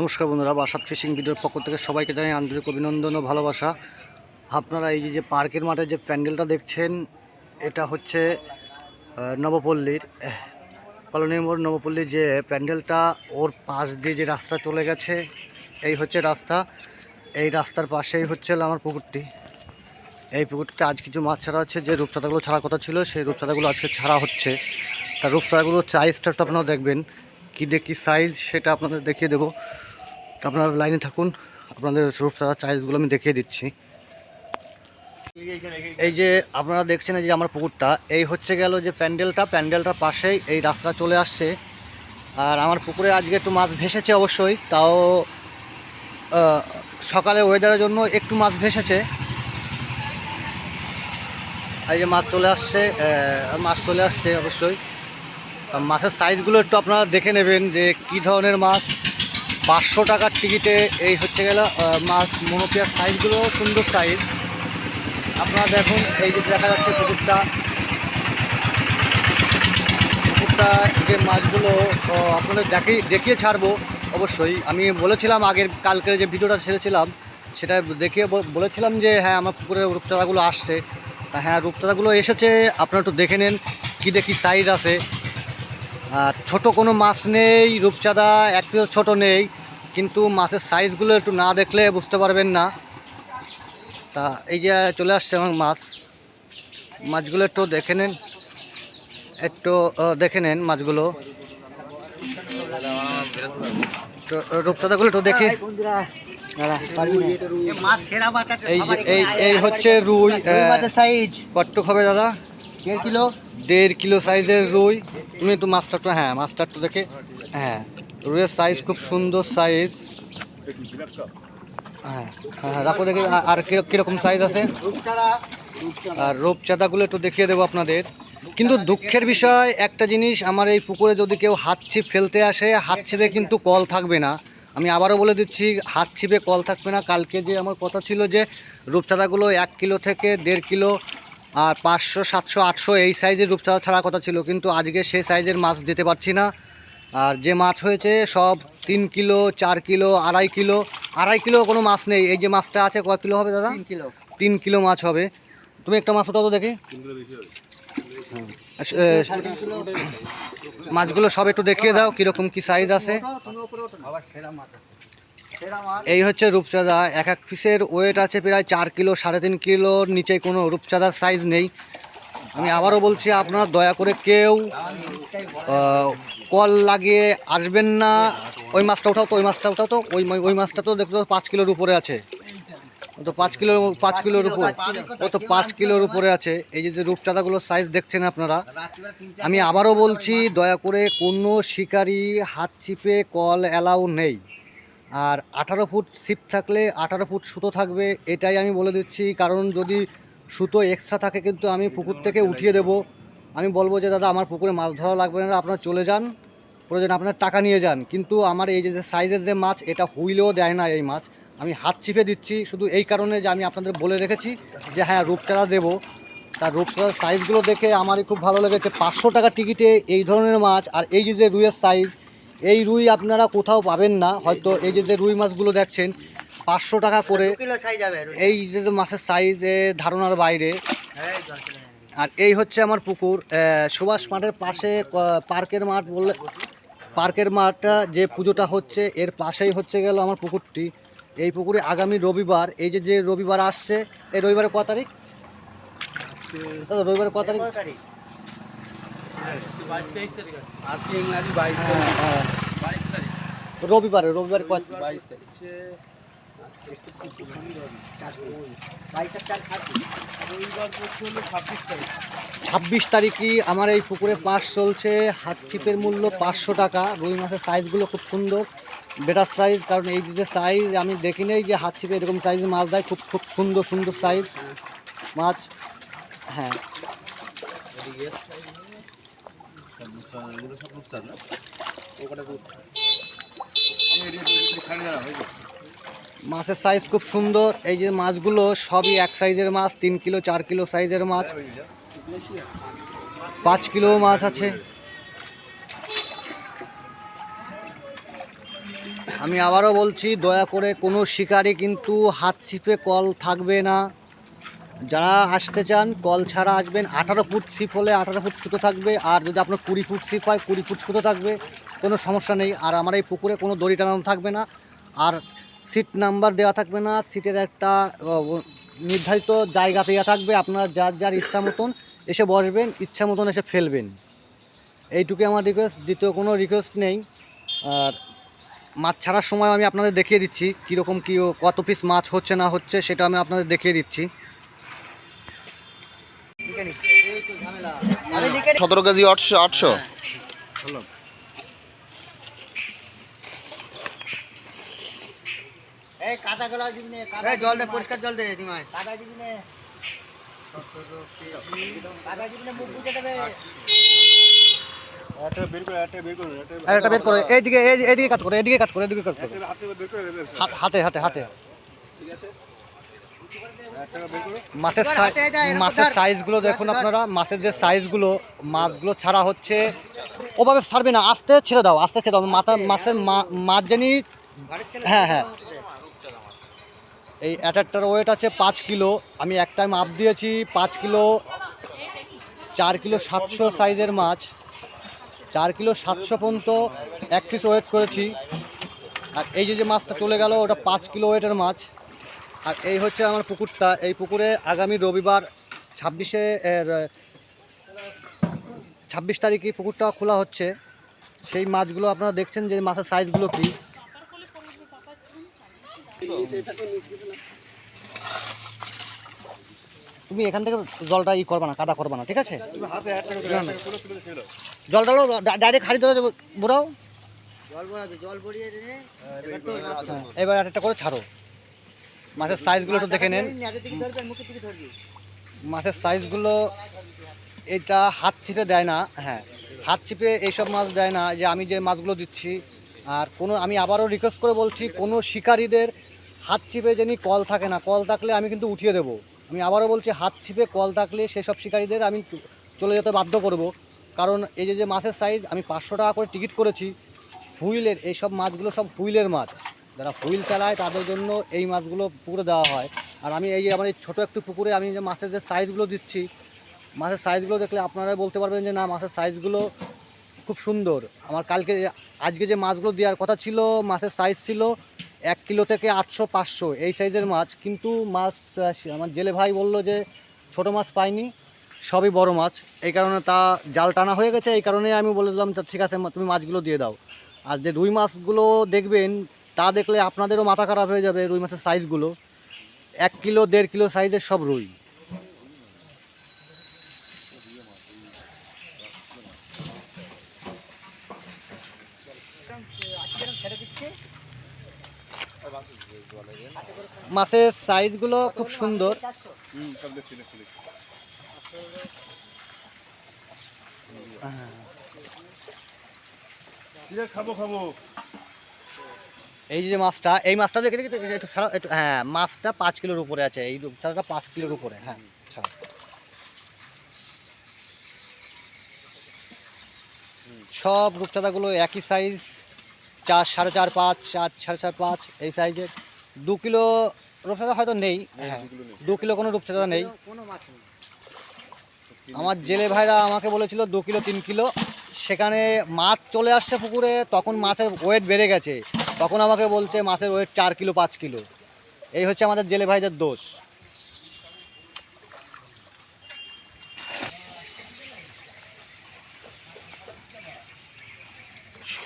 নমস্কার বন্ধুরা, বাসাত ফিশিং ভিডিওর পক্ষ থেকে সবাইকে জানাই আন্তরিক অভিনন্দন ও ভালোবাসা। আপনারা এই যে পার্কের মাঠে যে প্যান্ডেলটা দেখছেন, এটা হচ্ছে নবপল্লীর কলোনি মোড় নবপল্লীর যে প্যান্ডেলটা, ওর পাশ দিয়ে যে রাস্তা চলে গেছে, এই হচ্ছে রাস্তা। এই রাস্তার পাশেই হচ্ছে আমার পুকুরটি। এই পুকুরটিতে আজ কিছু মাছ ছাড়া হচ্ছে, যে রূপচাঁদাগুলো ছাড়া কথা ছিল, সেই রূপচাঁদাগুলো আজকে ছাড়া হচ্ছে। তা রূপচাঁদাগুলোর সাইজটা আপনারা দেখবেন, কী দেখি সাইজ সেটা আপনাদের দেখিয়ে দেবো। আপনারা লাইনে থাকুন, আপনাদের রূপচাঁদার সাইজগুলো আমি দেখিয়ে দিচ্ছি। এই যে আপনারা দেখছেন যে আমার পুকুরটা, এই হচ্ছে গেল যে প্যান্ডেলটা, প্যান্ডেলটার পাশেই এই রাস্তা চলে আসছে। আর আমার পুকুরে আজকে একটু মাছ ভেসেছে অবশ্যই, তাও সকালে ওয়েদারের জন্য একটু মাছ ভেসেছে। এই যে মাছ চলে আসছে মাছ চলে আসছে অবশ্যই। মাছের সাইজগুলো একটু আপনারা দেখে নেবেন যে কী ধরনের মাছ। পাঁচশো টাকার টিকিটে এই হচ্ছে গেল মাছ মনোপিয়ার সাইজগুলো, সুন্দর সাইজ। আপনারা দেখুন, এই যে দেখা যাচ্ছে পুকুরটা। পুকুরটা যে মাছগুলো আপনাদের দেখিয়ে দেখিয়ে ছাড়বো, অবশ্যই। আমি বলেছিলাম আগের, কালকের যে ভিডিওটা ছেড়েছিলাম, সেটা দেখিয়ে বলেছিলাম যে হ্যাঁ আমার পুকুরের রূপচাঁদাগুলো আসছে। হ্যাঁ রূপচাঁদাগুলো এসেছে, আপনারা একটু দেখে নেন, কী দেখি সাইজ আছে। আর ছোট কোনো মাছ নেই, রূপচাঁদা একটু ছোট নেই। কিন্তু মাছের সাইজগুলো একটু না দেখলে বুঝতে পারবেন না। তা এই যে চলে আসছে আমার মাছ। মাছগুলো একটু দেখে নেন। একটু দেখে নেন মাছগুলো। তো, আহ, একটু দেখে। এই এই এই হচ্ছে রুই সাইজ কট্টুক হবে দাদা? দেড় কিলো। দেড় কিলো সাইজের রুই। তুমি একটু মাছটা একটু হ্যাঁ মাছটা একটু দেখে হ্যাঁ। রুইয়ের সাইজ খুব সুন্দর সাইজ হ্যাঁ হ্যাঁ রাখো, দেখে আর কীরকম সাইজ আছে? আর রূপচাঁদাগুলো একটু দেখিয়ে দেবো আপনাদের। কিন্তু দুঃখের বিষয়, একটা জিনিস, আমার এই পুকুরে যদি কেউ হাত ছিপ ফেলতে আসে, হাত ছিপে কিন্তু কল থাকবে না। আমি আবারও বলে দিচ্ছি, হাত ছিপে কল থাকবে না। কালকে যে আমার কথা ছিল যে রূপচাঁদাগুলো এক কিলো থেকে দেড় কিলো আর পাঁচশো, সাতশো, আটশো এই সাইজের রূপচাঁদা ছাড়া কথা ছিল। কিন্তু আজকে সেই সাইজের মাছ দিতে পারছি না। আর যে মাছ হয়েছে সব তিন কিলো চার কিলো আড়াই কিলো। আড়াই কিলো কোনো মাছ নেই। এই যে মাছটা আছে কয় কিলো হবে দাদা? তিন কিলো। তিন কিলো মাছ হবে। তুমি একটা মাছ ওটাও তো দেখি। হ্যাঁ। মাছগুলো সব একটু দেখিয়ে দাও কীরকম কি সাইজ আছে। এই হচ্ছে রূপচাঁদা। এক এক পিসের ওয়েট আছে প্রায় চার কিলো সাড়ে তিন কিলোর নিচে কোনো রূপচাঁদার সাইজ নেই। আমি আবারও বলছি, আপনারা দয়া করে কেউ কল লাগিয়ে আসবেন না। ওই মাছটা ওঠাও তো, ওই মাছটা ওঠাও তো। ওই ওই মাছটা তো দেখতে পাঁচ কিলোর উপরে আছে। ও তো পাঁচ কিলো পাঁচ কিলোর উপর। ও তো পাঁচ কিলোর উপরে আছে। এই যে রূপচাঁদাগুলোর সাইজ দেখছেন আপনারা, আমি আবারও বলছি, দয়া করে কোনো শিকারি হাত চিপে কল অ্যালাউ নেই। আর আঠারো ফুট ছিপ থাকলে আঠারো ফুট সুতো থাকবে, এটাই আমি বলে দিচ্ছি। কারণ যদি সুতো এক্সট্রা থাকে কিন্তু আমি পুকুর থেকে উঠিয়ে দেব। আমি বলব যে, দাদা, আমার পুকুরে মাছ ধরা লাগবে না, আপনারা চলে যান। প্রয়োজন আপনার টাকা নিয়ে যান। কিন্তু আমার এই যে সাইজের যে মাছ, এটা হুইলেও দেয় না এই মাছ। আমি হাত চিপে দিচ্ছি, শুধু এই কারণে যে আমি আপনাদের বলে রেখেছি যে হ্যাঁ রূপচারা দেবো। তার রূপচাঁদার সাইজগুলো দেখে আমারই খুব ভালো লেগেছে। পাঁচশো টাকা টিকিটে এই ধরনের মাছ, আর এই যে রুইয়ের সাইজ এই রুই আপনারা কোথাও পাবেন না। হয়তো এই যে রুই মাছগুলো দেখছেন পাঁচশো টাকা করে। এই যে মাছের সাইজ ধারণার বাইরে। যাবে। আর এই হচ্ছে আমার পুকুর। সুভাষ মাঠের পাশে পার্কের মাঠ বললে পার্কের মাঠটা যে পুজোটা হচ্ছে এর পাশেই হচ্ছে গেল আমার পুকুরটি। এই পুকুরে আগামী রবিবার এই যে যে রবিবার আসছে এই রবিবারে ক তারিখ? দাদা রবিবারে ক তারিখ? হ্যাঁ, হ্যাঁ। রবিবারে রবিবারে বাইশ তারিখ। ছাব্বিশ। তারিখই আমার এই পুকুরে পাস চলছে। হাত ছিপের মূল্য পাঁচশো টাকা। রুই মাছের সাইজগুলো খুব সুন্দর। বেটার সাইজ কারণ এই যে সাইজ আমি দেখি নেই যে হাত ছিপে এরকম সাইজ মাছ দেয়। খুব খুব সুন্দর সুন্দর সাইজ মাছ। হ্যাঁ। মাছের সাইজ খুব সুন্দর। এই যে মাছগুলো সবই এক সাইজের মাছ, তিন কিলো, চার কিলো সাইজের মাছ। পাঁচ কিলো মাছ আছে। আমি আবারও বলছি, দয়া করে কোনো শিকারি কিন্তু হাত ছিপে কল থাকবে না। যারা আসতে চান, কল ছাড়া আসবেন। আঠারো ফুট ছিপ হলে আঠারো ফুট সুতো থাকবে। আর যদি আপনার কুড়ি ফুট ছিপ হয়, কুড়ি ফুট সুতো থাকবে। কোনো সমস্যা নেই। আর আমার এই পুকুরে কোনো দড়ি টানানো থাকবে না। আর সিট নাম্বার দেওয়া থাকবে না সিটের একটা নির্ধারিত জায়গা দেওয়া থাকবে আপনারা যার যার ইচ্ছা মতন এসে বসবেন ইচ্ছা মতন এসে ফেলবেন। এইটুকুই আমার রিকোয়েস্ট দ্বিতীয় কোনো রিকোয়েস্ট নেই। আর মাছ ছাড়ার সময় আমি আপনাদের দেখিয়ে দিচ্ছি কীরকম কী কত পিস মাছ হচ্ছে না হচ্ছে সেটা আমি আপনাদের দেখিয়ে দিচ্ছি। সতেরো কেজি আটশো আটশো। এই কাদা গলা দিবি নে এই জল দে পরিষ্কার জল দে দিমাই কাদা দিবি নে। কাদা দিবি নে মুখ বুঝে দেবে। একটা বের করে একটা বের করে একটা বের করে। এইদিকে এইদিকে কাট করে এদিকে কাট করে এদিকে কাট করে। হাতে হাত- হাতে ঠিক আছে? মাছের মাছের সাইজগুলো দেখুন। আপনারা। মাছের যে সাইজগুলো মাছগুলো ছাড়া হচ্ছে ওভাবে ছাড়বে না। আস্তে ছেড়ে দাও আস্তে ছেড়ে দাও। মাথা মাছের মা- মাছ জানি হ্যাঁ, হ্যাঁ। এই একটার ওয়েট আছে পাঁচ কিলো। আমি এক টাইম আপ দিয়েছি, পাঁচ কিলো, চার কিলো সাতশো সাইজের মাছ। চার কিলো সাতশো পর্যন্ত এক পিস ওয়েট করেছি। আর এই যে যে মাছটা চলে গেল, ওটা পাঁচ কিলো ওয়েটের মাছ। আর এই হচ্ছে আমার পুকুরটা। এই পুকুরে আগামী রবিবার ছাব্বিশে ছাব্বিশ তারিখে পুকুরটা খোলা হচ্ছে। সেই মাছগুলো আপনারা দেখছেন যে মাছের সাইজগুলো কী। তুমি এখান থেকে জলটা ই করবা না কাদা করবা না ঠিক আছে? তুমি হাতে একটা করে না, না। একটা করে তুলে ছেড়ে দাও জল ডালো ডাইরেক্ট হাড়ি ধরে বোড়াও। জল বড়াবি জল বড়িয়ে দে এবার হ্যাঁ, এবার আর একটা করে ছাড়ো। মাছের সাইজগুলো একটু দেখে নেন। মাছের সাইজগুলো এটা হাত ছিপে দেয় না হ্যাঁ। হাত ছিপে এইসব মাছ দেয় না যে আমি যে মাছগুলো দিচ্ছি। আর কোনো আমি আবারও রিকোয়েস্ট করে বলছি কোনো শিকারীদের হাত ছিপে যেন কল থাকে না, কল থাকলে আমি কিন্তু উঠিয়ে দেবো। আমি আবারও বলছি, হাত ছিপে কল থাকলে সেসব শিকারীদের আমি চলে যেতে বাধ্য করব। কারণ এই যে যে মাছের সাইজ আমি পাঁচশো টাকা করে টিকিট করেছি, হুইলের, এইসব মাছগুলো সব হুইলের মাছ। যারা হুইল চালায় তাদের জন্য এই মাছগুলো পুকুরে দেওয়া হয়। আর আমি এই আমার এই ছোটো একটু পুকুরে আমি যে মাছের যে সাইজগুলো দিচ্ছি, মাছের সাইজগুলো দেখলে আপনারা বলতে পারবেন যে, না, মাছের সাইজগুলো খুব সুন্দর। আমার কালকে, আজকে যে মাছগুলো দেওয়ার কথা ছিল, মাছের সাইজ ছিল এক কিলো থেকে আটশো, পাঁচশো, এই সাইজের মাছ। কিন্তু মাছ আমার জেলে ভাই বলল যে ছোট মাছ পাইনি, সবই বড় মাছ। এই কারণে তা জাল টানা হয়ে গেছে, এই কারণে আমি বলে দিলাম ঠিক আছে তুমি মাছগুলো দিয়ে দাও। আর যে রুই মাছগুলো দেখবেন, তা দেখলে আপনাদেরও মাথা খারাপ হয়ে যাবে রুই মাছের সাইজগুলো। এক কিলো, দেড় কিলো সাইজের সব রুই। দিচ্ছে। মাছের সাইজগুলো খুব সুন্দর। খাব খাব? এই যে মাছটা এই মাছটা দেখে দেখি একটু হ্যাঁ মাছটা পাঁচ কিলোর উপরে আছে এই রূপচাঁদাটা পাঁচ কিলোর উপরে হ্যাঁ ছাড়া সব রূপচাঁদাগুলো একই সাইজ চার সাড়ে চার পাঁচ চার সাড়ে চার পাঁচ এই সাইজের দু কিলো রূপচাঁদা হয়তো নেই। হ্যাঁ। দু কিলো কোনো রূপচাঁদা নেই। নেই। আমার জেলে ভাইরা আমাকে বলেছিল দু কিলো তিন কিলো। সেখানে মাছ চলে আসছে পুকুরে তখন মাছের ওয়েট বেড়ে গেছে। তখন আমাকে বলছে মাছের ওয়েট চার কিলো পাঁচ কিলো। এই হচ্ছে আমাদের জেলে ভাইদের দোষ।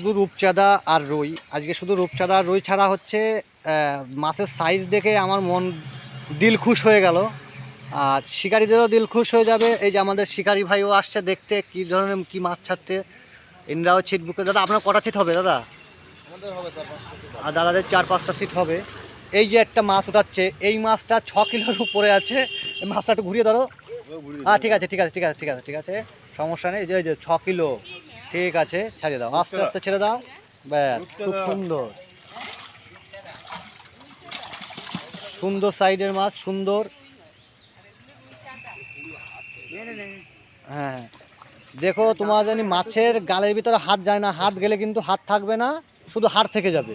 শুধু রূপচাঁদা আর রুই। আজকে শুধু রূপচাঁদা আর রুই ছাড়া হচ্ছে মাছের সাইজ দেখে আমার মন দিল খুশ হয়ে গেল। আর শিকারীদেরও দিল খুশ হয়ে যাবে। এই যে আমাদের শিকারি ভাইও আসছে দেখতে কী ধরনের কী মাছ ছাড়তে। ইন্দ্রাও ছিট বুকে দাদা আপনার কটা ছিট হবে দাদা? আর দাদাদের চার পাঁচটা সিট হবে। এই যে একটা মাছ উঠাচ্ছে এই মাছটা ছ কিলোর উপরে আছে। এই মাছটা একটু ঘুরিয়ে ধরো। হ্যাঁ ঠিক আছে ঠিক আছে ঠিক আছে ঠিক আছে ঠিক আছে। সমস্যা নেই। যে ছ কিলো। ঠিক আছে ছাড়িয়ে দাও। আস্তে আস্তে ছেড়ে দাও। ব্যাস খুব সুন্দর। সুন্দর সাইডের মাছ সুন্দর। নে হ্যাঁ। দেখো তোমার জানি মাছের গালের ভিতরে হাত যায় না। হাত গেলে কিন্তু হাত থাকবে না শুধু হাড় থেকে যাবে।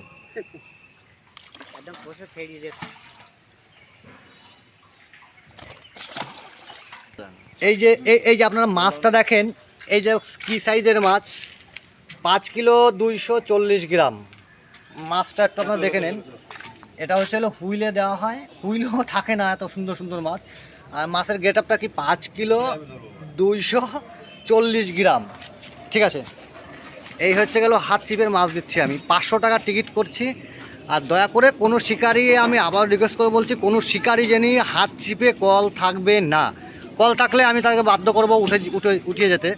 ছেড়ে এই যে এই যে আপনারা মাছটা দেখেন এই যে কি সাইজের মাছ? পাঁচ কিলো দুইশো চল্লিশ গ্রাম। মাছটা একটু আপনারা দেখে নেন। এটা হচ্ছে হলো হুইলে দেওয়া হয়। হুইলেও থাকে না এত সুন্দর সুন্দর মাছ। আর মাছের গেট আপটা কি পাঁচ কিলো দুইশো চল্লিশ গ্রাম? ঠিক আছে। এই হচ্ছে গেল হাত চিপের মাছ দিচ্ছি আমি। পাঁচশো টাকার টিকিট করছি। আর দয়া করে কোনো শিকারি আমি আবার রিকোয়েস্ট করে বলছি, কোনো শিকারি জানি হাত চিপে কল থাকবে না। কল থাকলে আমি তাকে বাধ্য করব উঠে উঠে উঠিয়ে যেতে।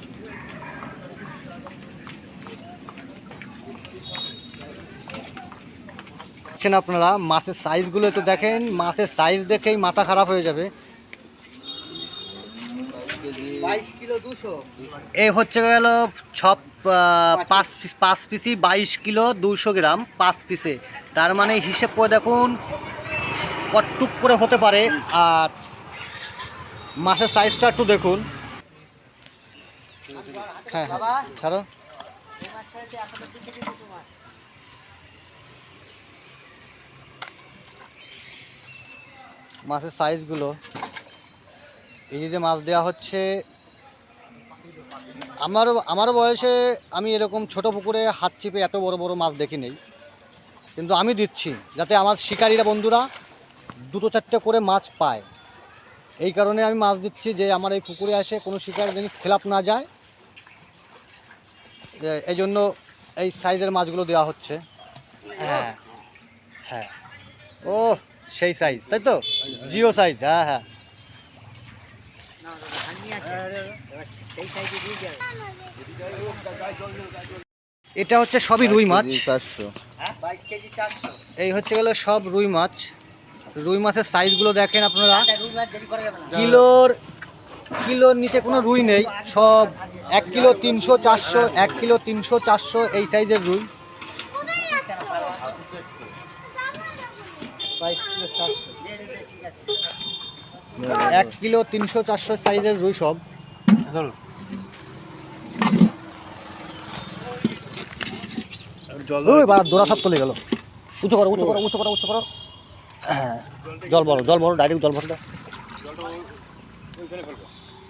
দেখছেন আপনারা মাছের সাইজগুলো একটু দেখেন মাছের সাইজ দেখেই মাথা খারাপ হয়ে যাবে। এই হচ্ছে গেল ছ পাঁচ পিস পাঁচ পিসি বাইশ কিলো দুশো গ্রাম পাঁচ পিসে তার মানে হিসেব করে দেখুন কটটুক করে হতে পারে। আর মাছের সাইজটা একটু দেখুন। হ্যাঁ হ্যাঁ ছাড়ো এই মাছটা হচ্ছে আপনাদের দু থেকে দুটো মাছ মাছের সাইজগুলো। এই যে মাছ দেওয়া হচ্ছে, আমারও আমারও বয়সে আমি এরকম ছোট পুকুরে হাত চিপে এত বড় বড় মাছ দেখি নেই। কিন্তু আমি দিচ্ছি, যাতে আমার শিকারীরা, বন্ধুরা দুটো চারটে করে মাছ পায়। এই কারণে আমি মাছ দিচ্ছি যে আমার এই পুকুরে আসে কোনো শিকার যেন খেলাপ না যায়। এই জন্য এই সাইজের মাছগুলো দেওয়া হচ্ছে। হ্যাঁ হ্যাঁ। ও সেই সাইজ তাই তো? জিও সাইজ হ্যাঁ হ্যাঁ। এটা হচ্ছে সবই রুই মাছ। চারশো। এই হচ্ছে গেল সব রুই মাছ। রুই মাছের সাইজগুলো দেখেন আপনারা। কিলোর কিলোর নিচে কোনো রুই নেই। সব এক কিলো তিনশো চারশো এক কিলো তিনশো চারশো এই সাইজের রুই বাইশ কিলো চারশো দিয়ে দিতে ঠিক আছে এক কিলো তিনশো চারশো সাইজের রুই সব। জল ওই বাড়া দোরা সব চলে গেল। উঁচু করো উঁচু করো উঁচু করো উঁচু করো। হ্যাঁ জল ভরো জল ভরো ডাইরেক্ট জল ভরো।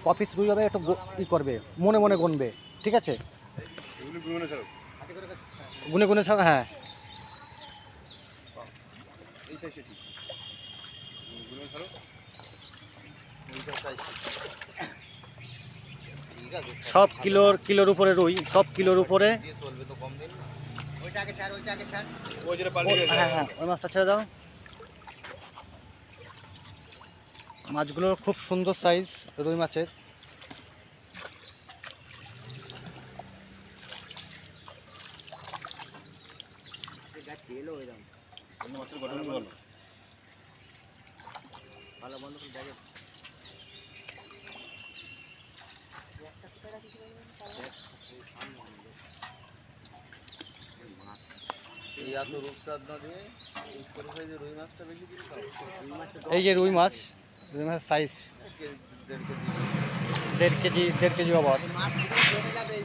কপিস রুই হবে একটু ই করবে মনে মনে গুনবে ঠিক আছে? গুনে গুনে ছাড়া হ্যাঁ। এই সাইজে ঠিক। সব কিলোর কিলোর উপরে রুই সব কিলোর উপরে। ওইটা আগে ছাড় ওইটা আগে ছাড় ওই যেটা ও, পাল্টে হ্যাঁ হ্যাঁ ওই মাছটা ছেড়ে দাও। মাছগুলোর খুব সুন্দর সাইজ রুই মাছের তেলও ওই দাম মাছের গঠন ভালো ভালো বন্ধ করে দেখে এই এত রূপচাঁদ না দিয়ে এই ছোট সাইজের রুই মাছটা বেশি দিন খাও রুই মাছের এই যে রুই মাছ রুই মাছের সাইজ দেড় কেজি দেড় কেজি আবার এই